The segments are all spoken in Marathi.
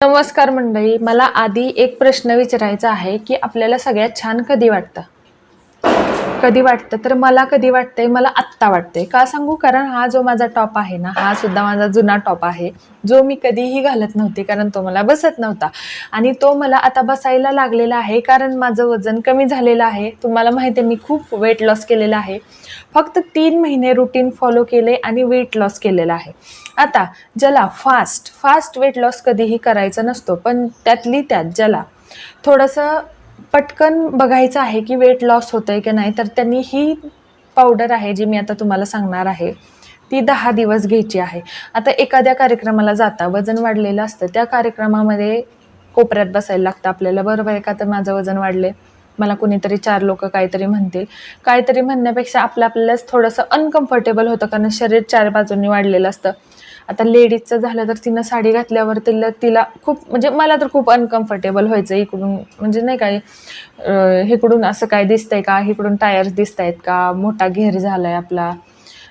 नमस्कार मंडळी मला आधी एक प्रश्न विचारायचा आहे की आपल्याला सगळ्यात छान कधी वाटतं? कधी वाटतं? तर मला कधी वाटतंय मला आत्ता वाटतंय. का सांगू? कारण हा जो माझा टॉप आहे ना हा सुद्धा माझा जुना टॉप आहे. जो मी कधीही घालत नव्हते कारण तो मला बसत नव्हता. आणि तो मला आता बसायला लागलेला आहे कारण माझं वजन कमी झालेलं आहे. तुम्हाला माहिती आहे मी खूप वेट लॉस केलेलं आहे. फक्त तीन महिने रुटीन फॉलो केले आणि वेट लॉस केलेलं आहे. आता ज्याला फास्ट फास्ट वेट लॉस कधीही करायचा नसतो पण त्यातली त्यात ज्याला थोडंसं पटकन बघायचं आहे की वेट लॉस होतं आहे की नाही तर त्यांनी ही पावडर आहे जी मी आता तुम्हाला सांगणार आहे. ती दहा दिवस घ्यायची आहे. आता एखाद्या कार्यक्रमाला जाता वजन वाढलेलं असतं त्या कार्यक्रमामध्ये कोपऱ्यात बसायला लागतं आपल्याला. बरोबर आहे का? तर माझं वजन वाढले मला कुणीतरी चार लोक काहीतरी म्हणतील. काहीतरी म्हणण्यापेक्षा आपलं आपल्यालाच थोडंसं अनकम्फर्टेबल होतं कारण शरीर चार बाजूंनी वाढलेलं असतं. आता लेडीजचं झालं तर तिनं साडी घातल्यावर तिला तिला खूप म्हणजे मला तर खूप अनकम्फर्टेबल व्हायचं इकडून. म्हणजे नाही काय इकडून असं काय दिसतंय का? इकडून टायर्स दिसत आहेत का? मोठा घेर झालाय आपला.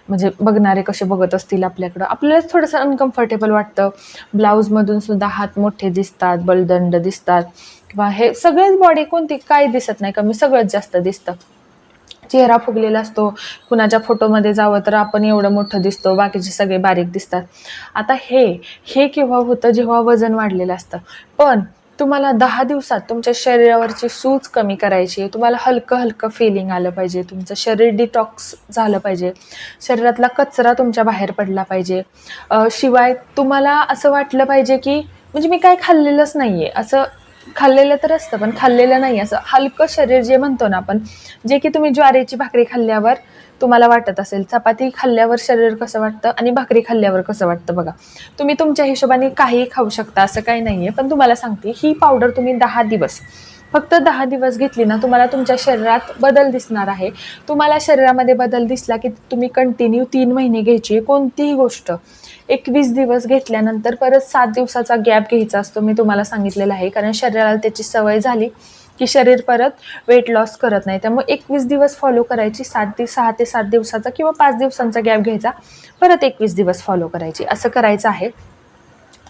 म्हणजे बघणारे कसे बघत असतील आपल्याकडं. आपल्यालाच थोडंसं अनकम्फर्टेबल वाटतं. ब्लाऊजमधून सुद्धा हात मोठे दिसतात बलदंड दिसतात. किंवा हे सगळेच बॉडी कोणती काय दिसत नाही कमी सगळंच जास्त दिसतं. चेहरा फुगलेला असतो कुणाच्या फोटोमध्ये जावं तर आपण एवढं मोठं दिसतो बाकीचे सगळे बारीक दिसतात. आता हे हे केव्हा होतं जेव्हा वजन वाढलेलं असतं. पण तुम्हाला दहा दिवसात तुमच्या शरीरावरची सूज कमी करायची आहे तुम्हाला हलकं हलकं फिलिंग आलं पाहिजे तुमचं शरीर डिटॉक्स झालं पाहिजे शरीरातला कचरा तुमच्या बाहेर पडला पाहिजे. शिवाय तुम्हाला असं वाटलं पाहिजे की म्हणजे मी काय खाल्लेलंच नाही आहे असं खाल्लेलं तर असतं पण खाल्लेलं नाही. असं हलकं शरीर जे म्हणतो ना आपण जे की तुम्ही ज्वारीची भाकरी खाल्ल्यावर तुम्हाला वाटत असेल चपाती खाल्ल्यावर शरीर कसं वाटतं आणि भाकरी खाल्ल्यावर कसं वाटतं बघा. तुम्ही तुमच्या हिशोबाने काहीही खाऊ शकता असं काही नाही आहे पण तुम्हाला सांगते ही पावडर तुम्ही दहा दिवस फक्त दहा दिवस घेतली ना तुम्हाला तुमच्या शरीरात बदल दिसणार आहे. तुम्हाला शरीरामध्ये बदल दिसला की तुम्ही कंटिन्यू तीन महिने घ्यायची आहे कोणतीही गोष्ट. एकवीस दिवस घेतल्यानंतर परत सात दिवसाचा गॅप घ्यायचा असतो मी तुम्हाला सांगितलेला आहे. कारण शरीराला त्याची सवय झाली की शरीर परत वेट लॉस करत नाही. त्यामुळे एकवीस दिवस फॉलो करायची सात दिवस सहा ते सात दिवसाचा किंवा पाच दिवसांचा गॅप घ्यायचा परत एकवीस दिवस फॉलो करायची. असं करायचं आहे.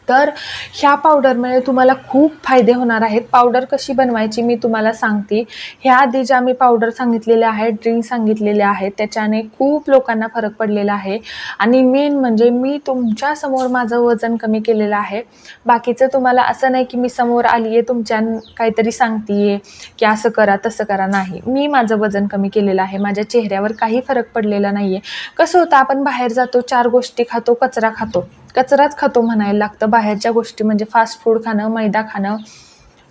तर ह्या पावडरमुळे तुम्हाला खूप फायदे होणार आहेत. पावडर कशी बनवायची मी तुम्हाला सांगते. ह्या आधी ज्या मी पावडर सांगितलेल्या आहेत ड्रिंक सांगितलेले आहेत त्याच्याने खूप लोकांना फरक पडलेला आहे. आणि मेन म्हणजे मी तुमच्यासमोर माझं वजन कमी केलेलं आहे. बाकीचं तुम्हाला असं नाही की मी समोर आली आहे तुमच्या काहीतरी सांगते की असं करा तसं करा. नाही. मी माझं वजन कमी केलेलं आहे. माझ्या चेहऱ्यावर काही फरक पडलेला नाही आहे कसं होतं आपण बाहेर जातो चार गोष्टी खातो कचरा खातो. कचराच खातो म्हणायला लागतं. बाहेरच्या गोष्टी म्हणजे फास्ट फूड खाणं मैदा खाणं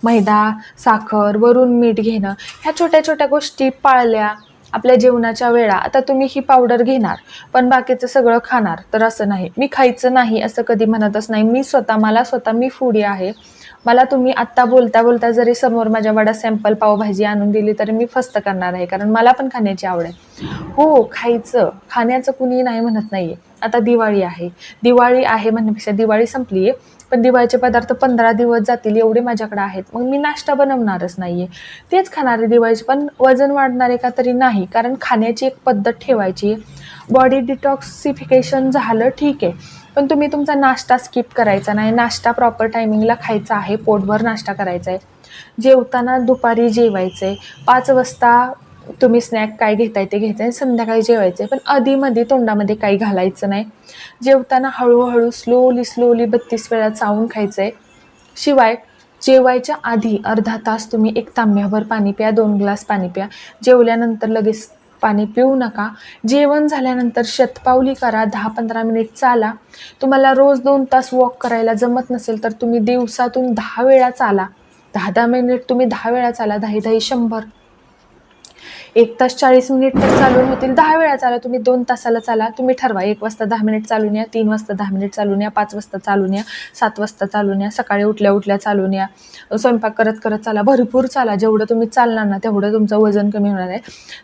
मैदा साखर वरून मीठ घेणं ह्या छोट्या छोट्या गोष्टी पाळल्या आपल्या जेवणाच्या वेळा. आता तुम्ही ही पावडर घेणार पण बाकीचं सगळं खाणार. तर असं नाही. मी खायचं नाही असं कधी म्हणतच नाही. मी स्वतः मला स्वतः मी फूडी आहे. मला तुम्ही आत्ता बोलता बोलता जरी समोर माझ्या वडा सॅम्पल पावभाजी आणून दिली तरी मी फस्त करणार आहे. कारण मला पण खाण्याची आवड आहे. हो खायचं. खाण्याचं कुणी नाही म्हणत नाही आहे आता दिवाळी आहे. दिवाळी आहे म्हणण्यापेक्षा दिवाळी संपली आहे. पण दिवाळीचे पदार्थ पंधरा दिवस जातील एवढे माझ्याकडे आहेत. मग मी नाश्ता बनवणारच नाही आहे तेच खाणार आहे दिवाळीचे पण वजन वाढणार आहे का तरी नाही. कारण खाण्याची एक पद्धत ठेवायची बॉडी डिटॉक्सिफिकेशन झालं ठीक आहे. पण तुम्ही तुमचा नाश्ता स्किप करायचा नाही. नाश्ता प्रॉपर टायमिंगला खायचा आहे. पोटभर नाश्ता करायचा आहे. जेवताना दुपारी जेवायचं आहे पाच वाजता तुम्ही स्नॅक काय घेताय ते घ्यायचं आहे संध्याकाळी जेवायचं आहे पण आधीमध्ये तोंडामध्ये काही घालायचं नाही. जेवताना हळूहळू स्लोली स्लोली बत्तीस वेळा चावून खायचं आहे शिवाय जेवायच्या आधी अर्धा तास तुम्ही एक तांब्याभर पाणी प्या दोन ग्लास पाणी प्या. जेवल्यानंतर लगेच पाणी पिऊ नका. जेवण झाल्यानंतर शतपावली करा दहा पंधरा मिनिट चाला. तुम्हाला रोज दोन तास वॉक करायला जमत नसेल तर तुम्ही दिवसातून दहा वेळा चाला. दहा दहा मिनिट तुम्ही दहा वेळा चाला दहा दहा शंभर. एक तास चाळीस मिनिट तर चालून होतील. दहा वेळा चाला तुम्ही दोन तासाला चाला. तुम्ही ठरवा एक वाजता दहा मिनिट चालून या तीन वाजता दहा मिनिट चालून या पाच वाजता चालून या सात वाजता चालून या सकाळी उठल्या उठल्या चालून या. स्वयंपाक करत करत चाला भरपूर चाला. जेवढं तुम्ही चालणार ना तेवढं तुमचं वजन कमी होणार आहे.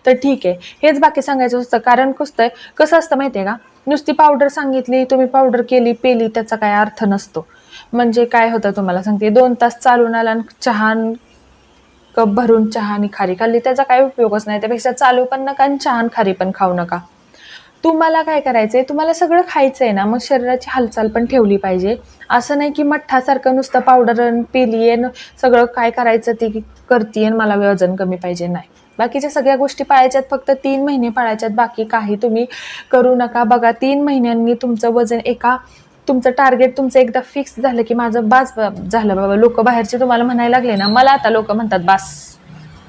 तर ठीक आहे. हेच बाकी सांगायचं असतं कारण कसं कसं असतं माहिती आहे का? नुसती पावडर सांगितली तुम्ही पावडर केली पेली त्याचा काय अर्थ नसतो. म्हणजे काय होतं तुम्हाला सांगते. दोन तास चालून आला आणि चहा कप भरून चहा आणि खारी खाल्ली त्याचा काही उपयोगच नाही. त्यापेक्षा चालू पण नका आणि चहा आणि खारी पण खाऊ नका. तुम्हाला काय करायचं आहे तुम्हाला सगळं खायचं आहे ना मग शरीराची हालचाल पण ठेवली पाहिजे. असं नाही की मठ्ठासारखं नुसतं पावडर पिली आहे सगळं काय करायचं ती करते आणि मला वजन कमी पाहिजे. नाही. बाकीच्या सगळ्या गोष्टी पाळायच्यात फक्त तीन महिने पाळायच्यात. बाकी काही तुम्ही करू नका. बघा तीन महिन्यांनी तुमचं वजन एका तुमचं टार्गेट तुमचं एकदा फिक्स झालं की माझं बास झालं बाबा. लोक बाहेरचे तुम्हाला म्हणायला लागले ना मला आता लोक म्हणतात बास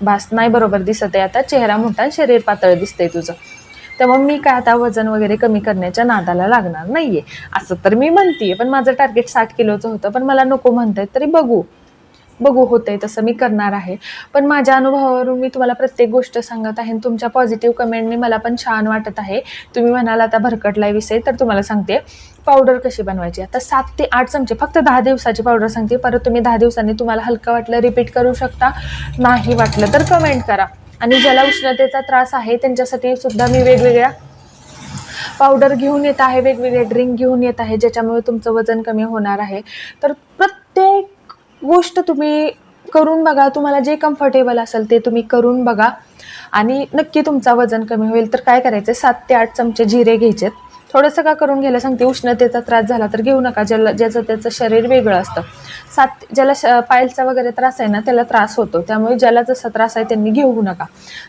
बास नाही बरोबर दिसत आहे आता चेहरा मोठा शरीर पातळ दिसतंय तुझं. तेव्हा मी काय आता वजन वगैरे कमी करण्याच्या नादाला लागणार नाहीये. असं तर मी म्हणतीये पण माझं टार्गेट साठ किलोचं होतं पण मला नको म्हणतायत तरी बघू. बघू होतंय तसं मी करणार आहे. पण माझ्या अनुभवावरून मी तुम्हाला प्रत्येक गोष्ट सांगत आहे आणि तुमच्या पॉझिटिव्ह कमेंटने मला पण छान वाटत आहे. तुम्ही म्हणाल आता भरकटलाय विषय तर तुम्हाला सांगते. पावडर कशी बनवायची? आता सात ते आठ चमचे फक्त दहा दिवसाची पावडर सांगते. परत तुम्ही दहा दिवसांनी तुम्हाला हलकं वाटलं रिपीट करू शकता. नाही वाटलं तर कमेंट करा. आणि ज्याला उष्णतेचा त्रास आहे त्यांच्यासाठी सुद्धा मी वेगवेगळ्या पावडर घेऊन येत आहे वेगवेगळे ड्रिंक घेऊन येत आहे ज्याच्यामुळे तुमचं वजन कमी होणार आहे. तर प्रत्येक गोष्ट तुम्ही करून बघा तुम्हाला जे कम्फर्टेबल असेल ते तुम्ही करून बघा. आणि नक्की तुमचा वजन कमी होईल. तर काय करायचं सात ते आठ चमचे जिरे घ्यायचेत. थोडंसं का करून घ्यायला सांगते उष्णतेचा त्रास झाला तर घेऊ नका ज्याला ज्याचं त्याचं शरीर वेगळं असतं. सात ज्याला श पायलचा वगैरे त्रास आहे ना त्याला त्रास होतो. त्यामुळे ज्याला जसा त्रास आहे त्यांनी घेऊ नका.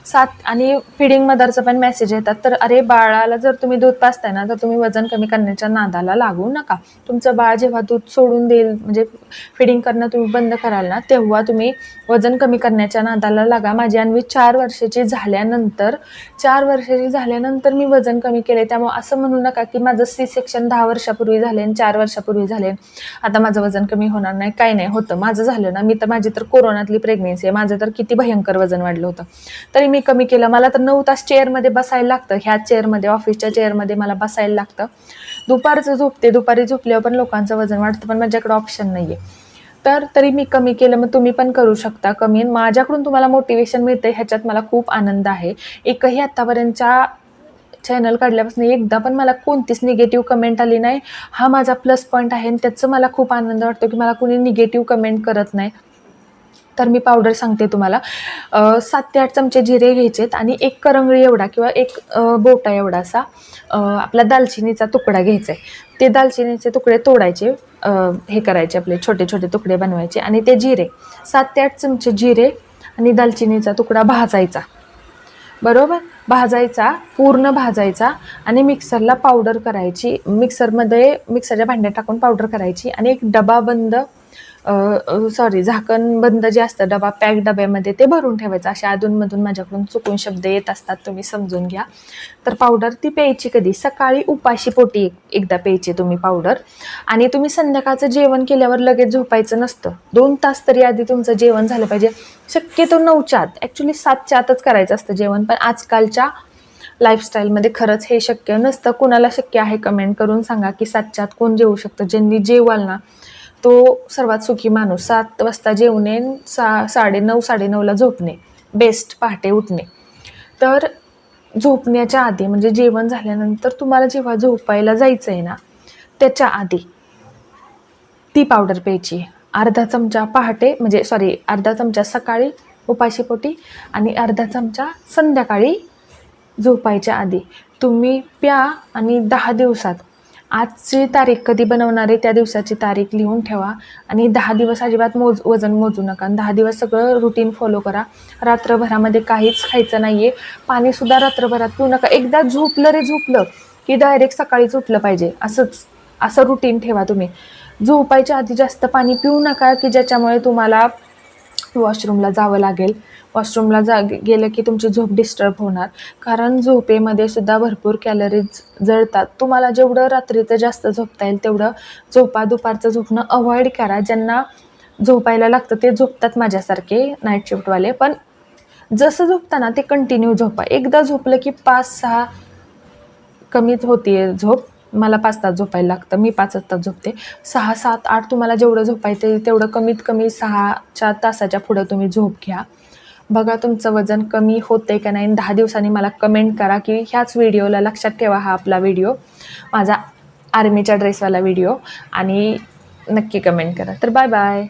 सात आणि फिडिंग मदरचं पण मेसेज येतात तर अरे बाळाला जर तुम्ही दूध पाचताय ना तर तुम्ही वजन कमी करण्याच्या नादाला लागू नका. तुमचं बाळ जेव्हा दूध सोडून देईल म्हणजे फिडिंग करणं तुम्ही बंद कराल ना तेव्हा तुम्ही वजन कमी करण्याच्या नादाला लागा. माझी अन्वी चार वर्षाची झाल्यानंतर चार वर्षाची झाल्यानंतर मी वजन कमी केले त्यामुळे असं म्हणू नका की माझं सी सेक्शन दहा वर्षापूर्वी झाले आणि चार वर्षापूर्वी झाले. आता माझं वजन कमी होणार नाही काही नाही. होतं. माझं झालं ना मी तर माझी तर कोरोनातली प्रेग्नेन्सी आहे. माझं तर किती भयंकर वजन वाढलं होतं. तरी मी कमी केलं. मला तर नऊ तास चेअरमध्ये बसायला लागतं. ह्या चेअरमध्ये ऑफिसच्या चेअरमध्ये मला बसायला लागतं. दुपारचं झोपते. दुपारी झोपल्यावर पण लोकांचं वजन वाढतं पण माझ्याकडे ऑप्शन नाही आहे तर तरी मी कमी केलं. मग तुम्ही पण करू शकता कमी. माझ्याकडून तुम्हाला मोटिवेशन मिळतं ह्याच्यात मला खूप आनंद आहे. एकही आत्तापर्यंतच्या चॅनल काढल्यापासून एकदा पण मला कोणतीच निगेटिव्ह कमेंट आली नाही. हा माझा प्लस पॉईंट आहे आणि त्याचं मला खूप आनंद वाटतो की मला कोणी निगेटिव्ह कमेंट करत नाही. तर मी पावडर सांगते तुम्हाला. सात ते आठ चमचे जिरे घ्यायचेत आणि एक करंगळी एवढा किंवा एक बोटा एवढा असा आपला दालचिनीचा तुकडा घ्यायचा आहे ते दालचिनीचे तुकडे तोडायचे हे करायचे आपले छोटे छोटे तुकडे बनवायचे आणि ते जिरे सात ते आठ चमचे जिरे आणि दालचिनीचा तुकडा भाजायचा. बरोबर? भाजायचा पूर्ण भाजायचा आणि मिक्सरला पावडर करायची. मिक्सरमध्ये मिक्सरच्या भांड्यात टाकून पावडर करायची आणि एक डबा बंद सॉरी झाकण बंद जे असतं डबा पॅक डब्यामध्ये ते भरून ठेवायचं. अशा अधूनमधून माझ्याकडून चुकून शब्द येत असतात तुम्ही समजून घ्या. तर पावडर ती प्यायची कधी? सकाळी उपाशी पोटी एकदा प्यायची तुम्ही पावडर आणि तुम्ही संध्याकाळचं जेवण केल्यावर लगेच झोपायचं नसतं. दोन तास तरी आधी तुमचं जेवण झालं पाहिजे. शक्यतो नऊच्या आत ॲक्च्युली सातच्या आतच करायचं असतं जेवण पण आजकालच्या लाईफस्टाईलमध्ये खरंच हे शक्य नसतं. कुणाला शक्य आहे कमेंट करून सांगा की सातच्या आत कोण जेवू शकतं? ज्यांनी जेवाल ना तो सर्वात सुखी माणूस. सात वाजता जेवणे सा साडे नऊ साडेनऊला झोपणे. बेस्ट पहाटे उठणे. तर झोपण्याच्या आधी म्हणजे जेवण झाल्यानंतर तुम्हाला जेव्हा झोपायला जायचं आहे ना त्याच्या आधी ती पावडर प्यायची. अर्धा चमचा पहाटे म्हणजे सॉरी अर्धा चमचा सकाळी उपाशीपोटी आणि अर्धा चमचा संध्याकाळी झोपायच्या आधी. तुम्ही प्या आणि दहा दिवसात आजची तारीख कधी बनवणार आहे त्या दिवसाची तारीख लिहून ठेवा. आणि दहा दिवस अजिबात मोज वजन मोजू नका. आणि दहा दिवस सगळं रुटीन फॉलो करा. रात्रभरामध्ये काहीच खायचं नाही आहे पाणीसुद्धा रात्रभरात पिऊ नका. एकदा झोपलं रे झोपलं की डायरेक्ट सकाळीच उठलं पाहिजे. असंच असं रुटीन ठेवा तुम्ही. झोपायच्या आधी जास्त पाणी पिऊ नका की ज्याच्यामुळे तुम्हाला वॉशरूमला जावं लागेल. वॉशरूमला जा गेलं की तुमची झोप डिस्टर्ब होणार. कारण झोपेमध्ये सुद्धा भरपूर कॅलरीज जळतात. तुम्हाला जेवढं रात्रीचं जास्त झोपता येईल तेवढं झोपा दुपारचं झोपणं अवॉइड करा. ज्यांना झोपायला लागतं ते झोपतात माझ्यासारखे नाईट शिफ्टवाले पण जसं झोपताना ते कंटिन्यू झोपा. एकदा झोपलं की पाच सहा कमीच होते झोप. मला पाच तास झोपायला लागतं मी पाच तास झोपते. सहा सात आठ तुम्हाला जेवढं झोपायचं तेवढं कमीत कमी सहाच्या तासाच्या पुढं तुम्ही झोप घ्या. बघा तुमचं वजन कमी होतंय का नाही दहा दिवसांनी मला कमेंट करा की ह्याच व्हिडिओला लक्षात ठेवा हा आपला व्हिडिओ माझा आर्मीच्या ड्रेसवाला व्हिडिओ आणि नक्की कमेंट करा. तर बाय बाय.